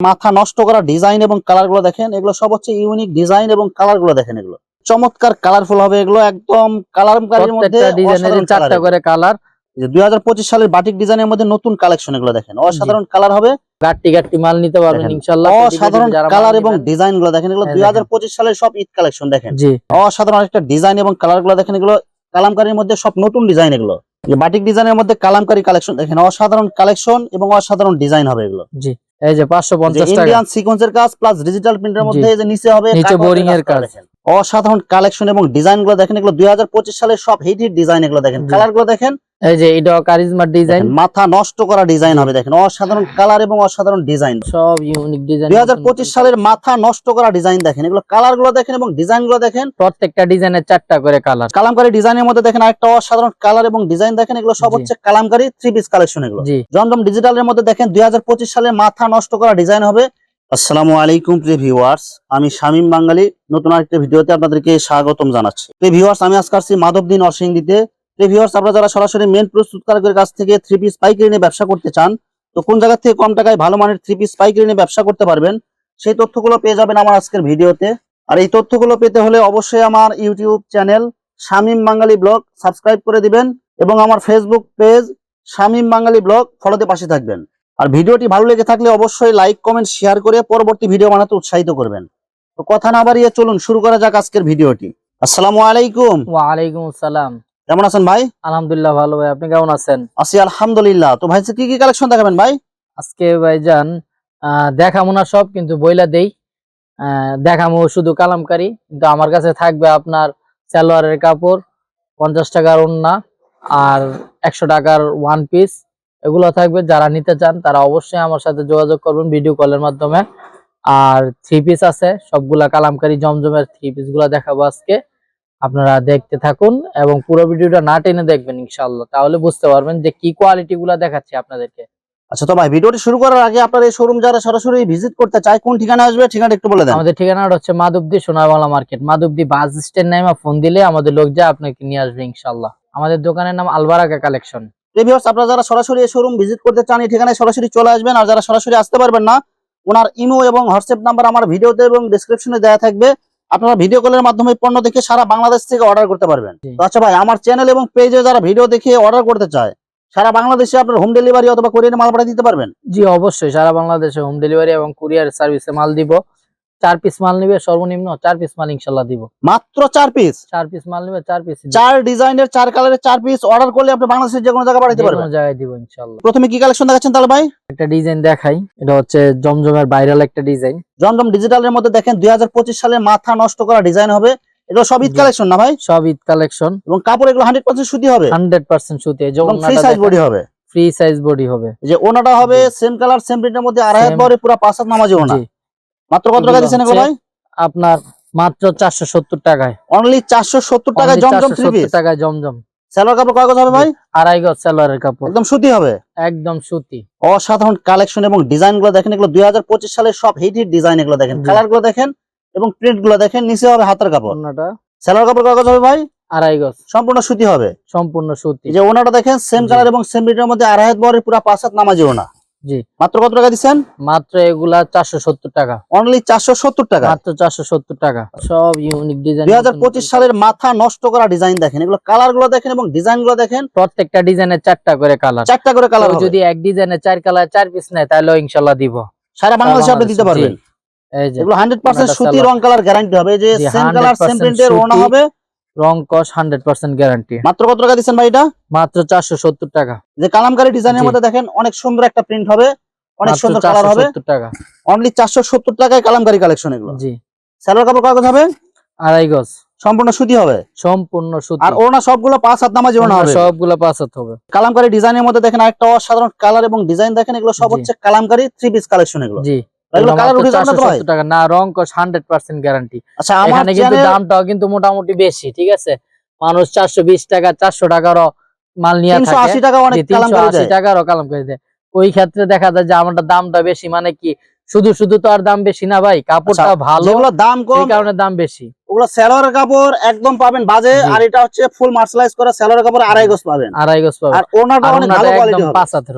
মাথা নষ্ট করা ডিজাইন এবং কালারগুলো দেখেন এগুলো সব হচ্ছে ইউনিক ডিজাইন এবং কালারগুলো দেখেন এগুলো। চমৎকার কালারফুল হবে এগুলো একদম কালারকারীর মধ্যে চারটা করে কালার দুই হাজার পঁচিশ সালের বাটিক ডিজাইনের মধ্যে নতুন কালেকশন এগুলো দেখেন অসাধারণ কালার হবে। গাট্টি গাট্টি মাল নিতে পারবেন ইনশাআল্লাহ। অসাধারণ কালার এবং ডিজাইনগুলো দেখেন এগুলো হ্যাঁ, দুই হাজার পঁচিশ সালের সব ঈদ কালেকশন দেখেন। অসাধারণ একটা ডিজাইন এবং কালারগুলো দেখেন এগুলো কালামকারীর মধ্যে সব নতুন ডিজাইন এগুলো। বাটিক ডিজাইনের মধ্যে কালামকারী কালেকশন দেখেন অসাধারণ কালেকশন এবং অসাধারণ ডিজাইন হবে এগুলো। জি। এই যে পাঁচশো পঞ্চাশ টাকা। ইন্ডিয়ান সিকোয়েন্সের কাজ প্লাস ডিজিটাল প্রিন্টের মধ্যে এই যে নিচে হবে নিচে বোরিং এর কাজ। অসাধারণ কালেকশন এবং ডিজাইনগুলো দেখেন এগুলো দুই হাজার পঁচিশ সালের সব হিট হিট ডিজাইন এগুলো দেখেন। কালারগুলো দেখেন? এই যে এটা কারিজমার ডিজাইন দেখেন, মাথা নষ্ট করা ডিজাইন হবে দেখেন অসাধারণ কালার এবং অসাধারণ ডিজাইন সব ইউনিক ডিজাইন সালের মাথা নষ্ট করা ডিজাইন দেখেন এগুলো কালারগুলো দেখেন এবং ডিজাইনগুলো দেখেন। প্রত্যেকটা ডিজাইনের চারটা করে কালার কালামকারী ডিজাইনের মধ্যে দেখেন একটা অসাধারণ কালার এবং ডিজাইন দেখেন এগুলো সব হচ্ছে কালামকারী থ্রি পিস কালেকশন এগুলো। জমজম ডিজিটালের মধ্যে দেখেন দুই সালে মাথা নষ্ট করা ডিজাইন হবে। আসসালামু আলাইকুম প্রিয় ভিউয়ার্স, আমি শামীম বাঙালি। নতুন আরেকটা ভিডিওতে আপনাদেরকে স্বাগতম জানাচ্ছি। প্রিয় ভিউয়ার্স, আমি আজকে আসছি মাধবদিন অরসিংদিতে প্রিয় ভিউয়ার্স, আপনারা যারা সরাসরি মেন প্রস্তুতকারকের কাছ থেকে থ্রি পিস পাইকারি নিয়ে ব্যবসা করতে চান, তো কোন জায়গা থেকে কম টাকায় ভালো মানের থ্রি পিস পাইকারি নিয়ে ব্যবসা করতে পারবেন, সেই তথ্যগুলো পেয়ে যাবেন আমার আজকের ভিডিওতে। আর এই তথ্যগুলো পেতে হলে অবশ্যই আমার YouTube channel Shamim Bangali blog subscribe করে দিবেন এবং আমার Facebook page Shamim Bangali blog ফলোতে পাশে থাকবেন। আর ভিডিওটি ভালো লেগে থাকলে অবশ্যই লাইক কমেন্ট শেয়ার করে পরবর্তী ভিডিও বানাতে উৎসাহিত করবেন। তো কথা না বাড়িয়ে চলুন শুরু করা যাক আজকের ভিডিওটি। আসসালামু আলাইকুম। ওয়ালাইকুম আসসালাম। কেমন আছেন ভাই? আলহামদুলিল্লাহ ভালো ভাই আপনি কেমন আছেন? আছি আলহামদুলিল্লাহ। তো ভাই কি কি কালেকশন দেখাবেন ভাই? আজকে ভাইজান আহ, দেখামো না সব কিন্তু বইলা দেই। দেখামো শুধু কালামকারি কিন্তু আমার কাছে থাকবে আপনার সালোয়ারের কাপড় পঞ্চাশ টাকার ওন্না আর একশো টাকার ওয়ান পিস এগুলো থাকবে যারা নিতে চান তারা অবশ্যই আমার সাথে যোগাযোগ করবেন ভিডিও কলের মাধ্যমে। আর থ্রি পিস আছে সবগুলা কালামকারি জমজমের থ্রি পিসগুলা দেখাবো আজকে। আপনারা দেখতে থাকুন এবং পুরো ভিডিওটা না টেনে দেখবেন ইনশাল্লাহ তাহলে বুঝতে পারবেন যে কি কোয়ালিটি গুলা দেখাচ্ছি আপনাদেরকে। আচ্ছা তো ভাই ভিডিওটি শুরু করার আগে আপনার এই শোরুম যারা সরাসরি ভিজিট করতে চায় কোন ঠিকানা আসবে? ঠিকানা একটু বলে দেন। আমাদের ঠিকানাটা হচ্ছে Madhabdi Sonarbangla market. Madhabdi bus stand নামে ফোন দিলে আমাদের লোক যায় আপনাকে নিয়ে আসবে ইনশাল্লাহ আমাদের দোকানের নাম আলবারাকা কালেকশন। প্রিভিয়াস আপনারা যারা সরাসরি এই শোরুম ভিজিট করতে চান এই ঠিকানায় সরাসরি চলে আসবেন। আর যারা সরাসরি আসতে পারবেন না ওনার ইমো এবং হোয়াটসঅ্যাপ নাম্বার আমার ভিডিওতে এবং ডেসক্রিপশনে দেওয়া থাকবে। আপনারা ভিডিও কলের মাধ্যমে পণ্য দেখে সারা বাংলাদেশ থেকে অর্ডার করতে পারবেন। তো আচ্ছা ভাই আমার চ্যানেল এবং পেজে যারা ভিডিও দেখে অর্ডার করতে চায় সারা বাংলাদেশে আপনার হোম ডেলিভারি অথবা কোরিয়ার মাল পাঠিয়ে দিতে পারবেন? জি অবশ্যই। সারা বাংলাদেশে হোম ডেলিভারি এবং কুরিয়ার সার্ভিসে মাল দিব। চার পিস মাল নিবে সর্বনিম্ন চার পিস মাল ইনশাল্লাহ দিব। মাত্র চার পিস চার পিস মাল নিবে চার পিস চার ডিজাইনের চার কালারের চার পিস অর্ডার করলে আপনি বাংলাদেশের যে কোনো জায়গায় পাঠাতে পারবেন। কোনো জায়গায় দিব ইনশাল্লাহ। প্রথমে কি কালেকশন দেখাচ্ছেন তাহলে ভাই? একটা ডিজাইন দেখাই এটা হচ্ছে জমজমের ভাইরাল একটা ডিজাইন। জমজম ডিজিটালের মধ্যে দেখেন দুই হাজার পঁচিশ সালে মাথা নষ্ট করা ডিজাইন হবে। এগুলো সব ঈদ কালেকশন না ভাই? সব ঈদ কালেকশন এবং কাপড় এগুলো হান্ড্রেড পার্সেন্ট সুতি হবে। হান্ড্রেড পার্সেন্ট সুতি। এবং ফ্রি সাইজ বডি হবে। ফ্রি সাইজ বডি হবে। যে ওনাটা হবে সেম কালার সেম প্রিন্টের মধ্যে আড়াই Same. পুরো পাঁচ হাত নামাজি ওনা। মাত্র কত টাকা দিচ্ছেন এগুলো ভাই? আপনার মাত্র চারশো সত্তর টাকায়। অনলি চারশো সত্তর টাকায় জমজম থ্রি পিস টাকায় জমজম। কাপড় কয় গজ হবে ভাই? আড়াই গজ সালোয়ারের কাপড়। একদম সুতি হবে? একদম সুতি। অসাধারণ কালেকশন এবং ডিজাইনগুলো দেখেন এগুলো দুই হাজার পঁচিশ সালের সব হিট হিট ডিজাইন এগুলো দেখেন। কালারগুলো দেখেন এবং প্রিন্টগুলো দেখেন নিচে হবে হাতের কাপড়। ওনাটা স্যালোয়ার কাপড় কয় গজ হবে ভাই? আড়াই গজ। সম্পূর্ণ সুতি হবে। সম্পূর্ণ সুতি। যে ওনাটা দেখেন সেম। কালার এবং সেম প্রিন্টের মধ্যে আড়াই হাত বহরে পুরো পাঁচ হাত নামাজি ওনা। জি। মাত্র কত টাকা দিচ্ছেন? মাত্র এগুলা চারশো সত্তর টাকা। অনলি চারশো সত্তর টাকা? মাত্র চারশো সত্তর টাকা। সব ইউনিক ডিজাইন দুই হাজার পঁচিশ সালের মাথা নষ্ট করা ডিজাইন দেখেন। এগুলো কালারগুলো দেখেন এবং ডিজাইনগুলো দেখেন। প্রত্যেকটা ডিজাইনের চারটা করে কালার চারটা করে কালার যদি এক ডিজাইনের চার কালার চার পিস নেয় তাহলে ইনশাল্লাহ দিব। সারা বাংলাদেশে আপনি দিতে পারবেন। এই যে। এগুলো হান্ড্রেড পার্সেন্ট সুতি রং কালার গ্যারান্টি হবে। যে সেম কালার সেম প্রিন্টের ওনা হবে। রং কস হান্ড্রেড পার্সেন্ট গ্যারান্টি। মাত্র কত টাকা দিচ্ছেন ভাই এটা? মাত্র চারশো সত্তর টাকা। যে কালামকারী ডিজাইনের মধ্যে দেখেন অনেক সুন্দর একটা প্রিন্ট হবে অনেক সুন্দর কালার হবে। টাকা। অনলি চারশো সত্তর টাকায় কালামকারী কালেকশন এগুলো। জি। স্যালোয়ার কাপড় কাগজ হবে? আড়াই গজ। সম্পূর্ণ সুতি হবে? সম্পূর্ণ সুতি। আর ওনা সবগুলো পাঁচ হাত নামাজি ওনা হবে? সবগুলো পাঁচ হাত হবে। কালামকারী ডিজাইনের মধ্যে দেখেন একটা অসাধারণ কালার এবং ডিজাইন দেখেন এগুলো সব হচ্ছে কালামকারী থ্রি পিস কালেকশন এগুলো। জি। এগুলো এগুলো কালার মাত্র উঠে যাবে না তো ভাই 470 টাকা। না রং কস হান্ড্রেড পার্সেন্ট গ্যারান্টি আচ্ছা আমার এখানে কিন্তু চ্যানেল দামটাও কিন্তু মোটামুটি বেশি ঠিক আছে? মানুষ চারশো বিশ টাকা চারশো টাকারও মাল নিয়ে থাকে। আশি টাকা অনেক তিনশো আশি টাকারও কালাম করে দেয়। ওই ক্ষেত্রে দেখা যায় যে দামটা বেশি মানে কি শুধু শুধু তো আর দাম বেশি না ভাই কাপড়টা আচ্ছা, ভালো যেগুলো দাম কম কারণে দাম বেশি। ওগুলো কাপড় একদম পাবেন বাজে আর এটা হচ্ছে ফুল মার্শালাইজ করা কাপড় আড়াই গজ পাবেন। আড়াই গজ পাবে আর ওনাটা অনেক ভালো কোয়ালিটি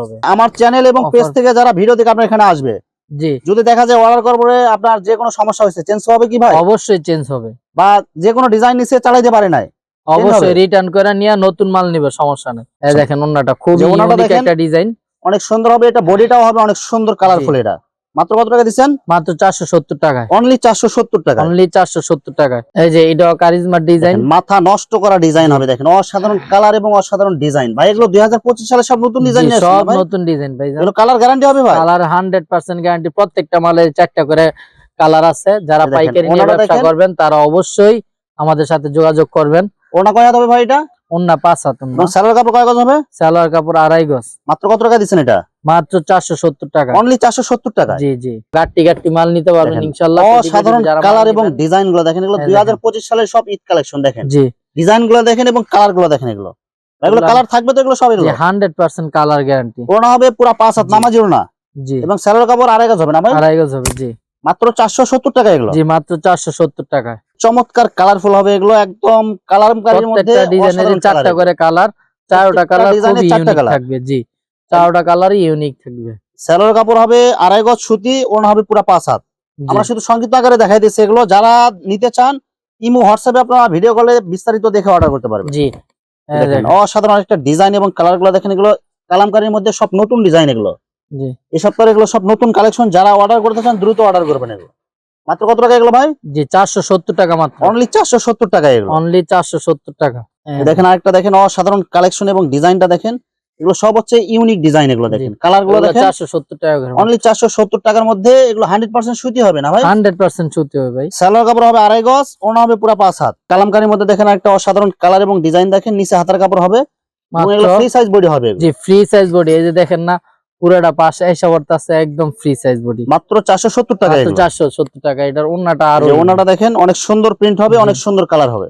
হবে। আমার চ্যানেল এবং। পেজ থেকে যারা ভিডিও দেখে আপনার এখানে আসবে জি। যদি দেখা যায় অর্ডার করার পরে আপনার যে কোনো সমস্যা হয়েছে চেঞ্জ হবে কি ভাই? অবশ্যই চেঞ্জ হবে। বা যে কোনো ডিজাইন নিচে চালাইতে পারে নাই। অবশ্যই রিটার্ন করে নিয়ে নতুন মাল নিবে সমস্যা নেই। এই দেখেন অন্যটা খুব একটা ডিজাইন অনেক সুন্দর হবে এটা বডিটাও হবে অনেক সুন্দর কালারফুল এটা। মাত্র কত টাকা দিচ্ছেন? মাত্র চারশো সত্তর টাকায়। অনলি চারশো সত্তর টাকা অনলি চারশো সত্তর টাকায়। এই যে এটা কারিজমার ডিজাইন মাথা নষ্ট করা ডিজাইন হবে দেখেন অসাধারণ কালার এবং অসাধারণ ডিজাইন ভাই এগুলো দুই হাজার পঁচিশ সালে সব নতুন ডিজাইন সব নতুন ডিজাইন ভাই এগুলো কালার গ্যারান্টি হবে ভাই? কালার হান্ড্রেড পার্সেন্ট গ্যারান্টি প্রত্যেকটা মালে চারটা করে কালার আছে। যারা পাইকারি নিয়ে ব্যবসা করবেন তারা অবশ্যই আমাদের সাথে যোগাযোগ করবেন। ওনা কয় হবে ভাই এটা? অন্য পাঁচ হাত এবং স্যালোর কাপড় কয় গজ হবে? সালোয়ার কাপড় আড়াই গজ। মাত্র কত টাকা দিচ্ছেন এটা? মাত্র চারশো সত্তর টাকা। অনলি চারশো সত্তর টাকা জি জি। গাট্টি গাট্টি মাল নিতে পারবেন ইনশাল্লাহ মাল কালার এবং ডিজাইনগুলো দেখেন এগুলো দুই হাজার পঁচিশ সালের সব ঈদ কালেকশন দেখেন। জি। ডিজাইনগুলো দেখেন এবং কালারগুলো দেখেন এগুলো। এগুলো কালার থাকবে তো এগুলো সব এগুলো। হান্ড্রেড পার্সেন্ট কালার গ্যারান্টি হবে পুরো পাঁচ হাত জি। নামাজিও না। জি। এবং স্যালোর কাপড় আড়াই গজ হবে না আড়াই গজ হবে জি। মাত্র চারশো সত্তর টাকা এগুলো। জি মাত্র চারশো সত্তর টাকায়। চমৎকার কালারফুল হবে এগুলো একদম মধ্যে অসাধারণ চারটা করে কালার চারটা কালার খুবই ইউনিক থাকবে জি। চারটা কালারই ইউনিক থাকবে। স্যালোর কাপড় হবে আড়াই গজ সুতি ওনা হবে পুরো পাঁচ হাত। আমরা শুধু সংক্ষিপ্ত আকারে দেখাই দিচ্ছি এগুলো। যারা নিতে চান ইমো হোয়াটসঅ্যাপে আপনারা ভিডিও কলে বিস্তারিত দেখে অর্ডার করতে পারবেন। জি। দেখেন, অসাধারণ একটা ডিজাইন এবং কালারগুলো দেখেন এগুলো। কালামকারীর মধ্যে সব নতুন ডিজাইন এগুলো। জি। এই সপ্তাহে এগুলো সব নতুন কালেকশন যারা অর্ডার করতে চান দ্রুত অর্ডার করবেন এগুলো। মাত্র কত টাকা এগুলো ভাই? জি চারশো সত্তর টাকা মাত্র। অনলি চারশো সত্তর টাকা এগুলো। অনলি চারশো সত্তর টাকা। দেখেন আরেকটা দেখেন অসাধারণ কালেকশন এবং ডিজাইনটা দেখেন। এগুলো সব হচ্ছে ইউনিক ডিজাইন এগুলো দেখেন। কালারগুলো দেখেন চারশো সত্তর টাকা করে অনলি চারশো সত্তর টাকার মধ্যে এগুলো হান্ড্রেড পার্সেন্ট সুতি হবে না ভাই? হান্ড্রেড পার্সেন্ট সুতি হবে ভাই। সালোয়ার কাপড় হবে আড়াই গজ ওনা হবে পুরো পাঁচ হাত। কালামকারীর মধ্যে দেখেন একটা অসাধারণ কালার এবং ডিজাইন দেখেন নিচে হাতার কাপড় হবে এগুলো ফ্রি সাইজ বডি হবে। জি ফ্রি সাইজ বডি এই যে দেখেন না পুরোটা পাশে এসে পড়তেছে একদম ফ্রি সাইজ বডি মাত্র চারশো সত্তর টাকা মাত্র এগুলো। চারশো সত্তর টাকা এটার অন্যটা আরও ওনাটা দেখেন অনেক সুন্দর প্রিন্ট হবে অনেক সুন্দর কালার হবে।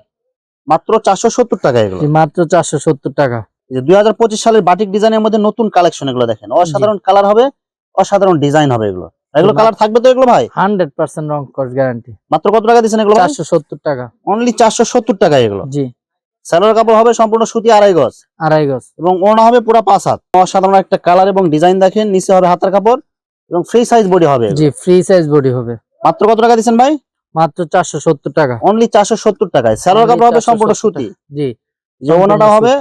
মাত্র চারশো সত্তর টাকা এগুলো। মাত্র চারশো সত্তর টাকা। যে দুই হাজার পঁচিশ সালের বাটিক ডিজাইনের মধ্যে নতুন কালেকশন এগুলো দেখেন। অসাধারণ কালার হবে অসাধারণ ডিজাইন হবে এগুলো। এগুলো কালার থাকবে তো এগুলো ভাই? হান্ড্রেড পার্সেন্ট রং কস গ্যারান্টি মাত্র কত টাকা দিচ্ছেন এগুলো চারশো সত্তর টাকা। অনলি চারশো সত্তর টাকা এগুলো। জি। স্যালোয়ার কাপড় হবে সম্পূর্ণ সুতি আড়াই গজ। আড়াই গজ। এবং ওনা হবে পুরো পাঁচ হাত। অসাধারণ একটা কালার এবং ডিজাইন দেখেন নিচে হবে হাতার কাপড় এবং ফ্রি সাইজ বডি হবে জি ফ্রি সাইজ বডি হবে। মাত্র কত টাকা দিচ্ছেন ভাই? মাত্র চারশো সত্তর টাকা। অনলি চারশো সত্তর টাকায়। স্যালোয়ার Only কাপড় হবে সম্পূর্ণ সুতি। জি। যে ওনাটা হবে।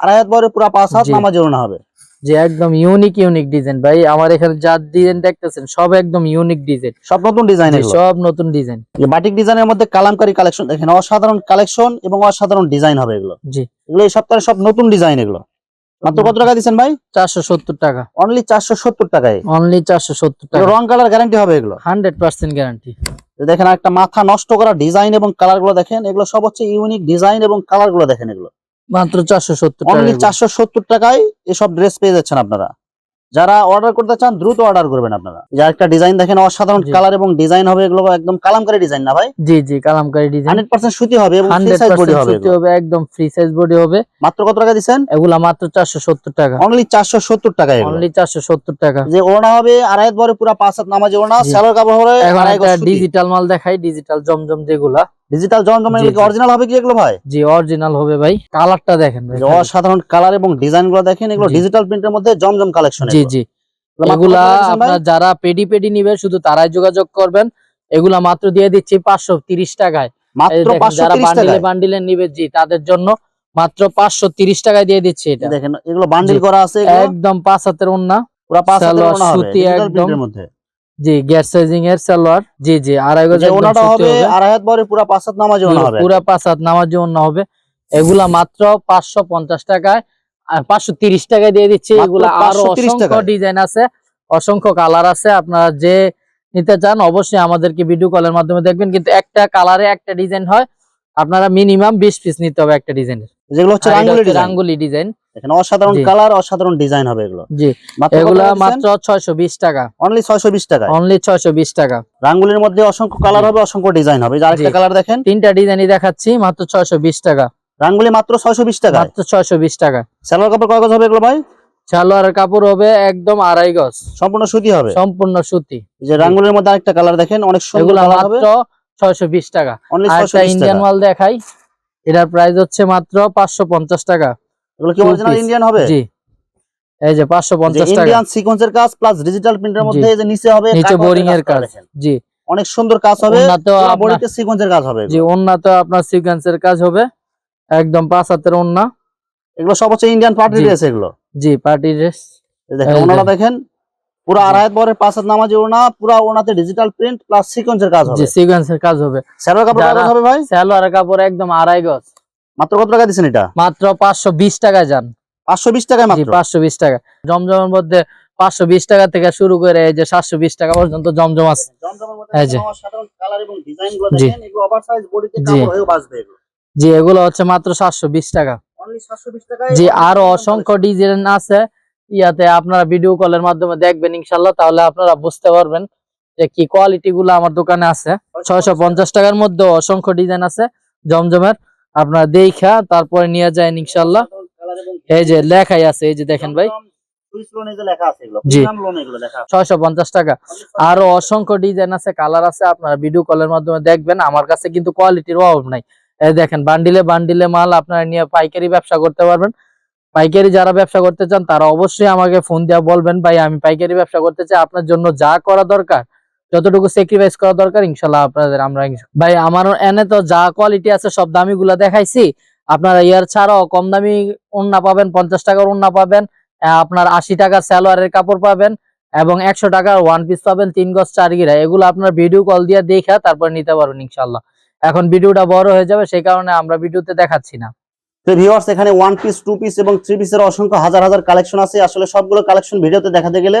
আড়াই হাত বরে পুরো পাঁচ হাত। নামাজ ওনা হবে। যে একদম ইউনিক ইউনিক ডিজাইন ভাই আমার এখানে যা ডিজাইন দেখতেছেন সব একদম ইউনিক ডিজাইন সব নতুন ডিজাইন সব নতুন ডিজাইন বাটিক ডিজাইনের মধ্যে কালামকারী কালেকশন দেখেন অসাধারণ কালেকশন এবং অসাধারণ ডিজাইন হবে এগুলো। জি। এগুলো এই সপ্তাহে সব নতুন ডিজাইন এগুলো। মাত্র কত টাকা দিচ্ছেন ভাই? চারশো সত্তর টাকা। অনলি চারশো সত্তর টাকায়। অনলি চারশো সত্তর টাকা। রং কালার গ্যারান্টি হবে এগুলো। হান্ড্রেড পার্সেন্ট গ্যারান্টি দেখেন একটা মাথা নষ্ট করা ডিজাইন এবং কালারগুলো দেখেন এগুলো সব হচ্ছে ইউনিক ডিজাইন এবং কালারগুলো দেখেন এগুলো। মাত্র চারশো সত্তর টাকা অনলি চারশো সত্তর টাকায় এসব ড্রেস পেয়ে যাচ্ছেন আপনারা। যারা অর্ডার করতে চান দ্রুত অর্ডার করবেন আপনারা। যে একটা ডিজাইন দেখেন অসাধারণ কালার এবং ডিজাইন হবে এগুলো একদম কালামকারী ডিজাইন না ভাই? জি জি কালামকারী ডিজাইন হান্ড্রেড পার্সেন্ট সুতি হবে এবং ফ্রি সাইজ বডি হবে সুতি হবে একদম ফ্রি সাইজ বডি হবে। মাত্র কত টাকা দিচ্ছেন? এগুলা মাত্র চারশো সত্তর টাকা। অনলি চারশো সত্তর টাকা এগুলো। অনলি চারশো সত্তর টাকা। যে ওড়না হবে আড়াই হাত বরে পুরো পাঁচ হাত নামাজে ওড়না জি। কাপড় হবে ডিজিটাল মাল দেখাই ডিজিটাল জমজম যেগুলা। ডিজিটাল জমজম জি, জি। অরিজিনাল হবে কি এগুলো ভাই? জি অরিজিনাল হবে ভাই। কালারটা দেখেন ভাই যে অসাধারণ কালার এবং ডিজাইনগুলো দেখেন এগুলো ডিজিটাল প্রিন্টের মধ্যে জমজম কালেকশন জি জি। এগুলা আপনারা যারা পেডি পেডি নিবে শুধু তারাই যোগাযোগ করবেন। এগুলা মাত্র দিয়ে দিচ্ছি পাঁচশো তিরিশ টাকায়। এই মাত্র দেখেন, পাঁচশো যারা তিরিশ বান্ডিলে টাকা বান্ডিলে নিবে জি তাদের জন্য মাত্র পাঁচশো তিরিশ টাকায় দিয়ে দিচ্ছি এটা। দেখেন এগুলো বান্ডিল করা আছে একদম পাঁচ হাতের ওন্না পুরো পাঁচ হাতের হবে সুতি একদম। মধ্যে। জি গ্যাস সাইজিং এর সালোয়ার। জি জি আড়াই গজ ওনাটা হবে হবে। আড়াই হাত বরে পুরো পাঁচ হাত নামাজে ওড়না হবে। পুরা পাঁচ হাত নামার জন্য হবে। এগুলা মাত্র পাঁচশো পঞ্চাশ টাকায় আর পাঁচশো তিরিশ টাকায় দিয়ে দিচ্ছি। এগুলা আরও অসংখ্য ডিজাইন আছে অসংখ্য কালার আছে। আপনারা যে নিতে চান অবশ্যই আমাদেরকে ভিডিও কলের মাধ্যমে দেখবেন। কিন্তু একটা কালারে একটা ডিজাইন হয় আপনারা মিনিমাম বিশ পিস নিতে হবে একটা ডিজাইনের। যেগুলো হচ্ছে রাঙ্গুলি ডিজাইন। দেখেন অসাধারণ। কালার অসাধারণ ডিজাইন হবে এগুলো। জি। এগুলা মাত্র ছয়শো বিশ টাকা। অনলি ছয়শো বিশ টাকা অনলি ছয়শো বিশ টাকা। রাঙ্গুলির মধ্যে অসংখ্য কালার হবে অসংখ্য ডিজাইন হবে। যে আরেকটা কালার দেখেন। তিনটা ডিজাইনই দেখাচ্ছি মাত্র ছয়শো বিশ টাকা। রাঙ্গুলি মাত্র ছয়শো বিশ টাকা মাত্র ছয়শো বিশ টাকা। সালোয়ার কাপড় কয় গজ হবে এগুলো ভাই? সালোয়ারের কাপড় হবে একদম আড়াই গজ। সম্পূর্ণ সুতি হবে? সম্পূর্ণ সুতি। এই যে রাঙ্গুলির মধ্যে আরেকটা কালার দেখেন অনেক সুন্দর এগুলো মাত্র ছয়শো বিশ টাকা। অনলি আর ছয়শো ইন্ডিয়ান টাকা। মাল দেখাই এটার প্রাইস হচ্ছে মাত্র পাঁচশো পঞ্চাশ টাকা। এগুলো কি অরিজিনাল ইন্ডিয়ান হবে? জি। এই যে পাঁচশো পঞ্চাশ টাকা। ইন্ডিয়ান সিকোয়েন্সের কাজ প্লাস ডিজিটাল প্রিন্টের মধ্যে এই যে নিচে হবে নিচে বোরিং এর কাজ। জি। অনেক সুন্দর কাজ হবে সিকোয়েন্সের কাজ হবে জি ওন্নাতে আপনার সিকোয়েন্সের কাজ হবে। একদম পাঁচ হাতের ওন্না এগুলো সব হচ্ছে ইন্ডিয়ান পার্টি জি। ড্রেস এগুলো। জি পার্টি ড্রেস দেখেন ওনারা দেখেন। পুরো জি। আড়াই পরে পাঁচ হাত নামাজি ওনা পুরো ওনাতে ডিজিটাল প্রিন্ট প্লাস সিকোয়েন্সের কাজ জি হবে। সিকোয়েন্সের কাজ হবে। স্যালোর কাপড় হবে ভাই? সালোয়ার কাপড় একদম আড়াই গজ। মাত্র কত টাকা দিচ্ছেন এটা? মাত্র পাঁচশো বিশ টাকায় যান। পাঁচশো বিশ টাকায় মাত্র? পাঁচশো বিশ টাকা। জমজমের মধ্যে পাঁচশো বিশ টাকা থেকে শুরু করে এই যে সাতশো বিশ টাকা পর্যন্ত জমজম আছে। এই যে। জি। জি। এগুলো। হচ্ছে মাত্র সাতশো বিশ টাকা। অনলি 720 টাকায় জি আরও অসংখ্য ডিজাইন আছে। ইয়াতে আপনারা ভিডিও কলের মাধ্যমে দেখবেন ইনশাল্লাহ তাহলে আপনারা বুঝতে পারবেন যে কি কোয়ালিটি গুলো আমার দোকানে আছে। ছয়শো পঞ্চাশ টাকার মধ্যে অসংখ্য ডিজাইন আছে জমজমের। আপনারা দেখা তারপরে নিয়ে যায় ইনশাল্লাহ এই যে লেখাই আছে এই যে দেখেন ভাই। ছয়শো পঞ্চাশ টাকা। আরও অসংখ্য ডিজাইন আছে কালার আছে আপনারা ভিডিও কলের মাধ্যমে দেখবেন। আমার কাছে কিন্তু কোয়ালিটির অভাব নাই। এই দেখেন বান্ডিলে বান্ডিলে মাল আপনারা নিয়ে পাইকারি ব্যবসা করতে পারবেন। পাইকারি যারা ব্যবসা করতে চান তারা অবশ্যই আমাকে ফোন দিয়ে বলবেন ভাই আমি পাইকারি ব্যবসা করতে চাই। আপনার জন্য যা করা দরকার যতটুকু স্যাক্রিফাইস করা দরকার ইনশাল্লাহ আপনাদের আমরা ভাই, আমার এনে তো যা কোয়ালিটি আছে, সব দামি গুলা দেখাইছি। আপনারা ইয়ার ছাড়াও কম দামি ওন্না পাবেন, পঞ্চাশ টাকার ওন্না পাবেন আপনার আশি টাকার সালোয়ারের কাপড় পাবেন, এবং একশো টাকার ওয়ান পিস পাবেন, তিন গজ চার গিরা এগুলো আপনার ভিডিও কল দিয়ে দেখা, তারপর নিতে পারবেন ইনশাল্লাহ এখন ভিডিওটা বড় হয়ে যাবে, সেই কারণে আমরা ভিডিওতে দেখাচ্ছি না। তো ভিউয়ার্স এখানে ওয়ান পিস টু পিস এবং থ্রি পিসের অসংখ্য হাজার হাজার কালেকশন আছে। আসলে সবগুলো কালেকশন ভিডিওতে দেখাতে গেলে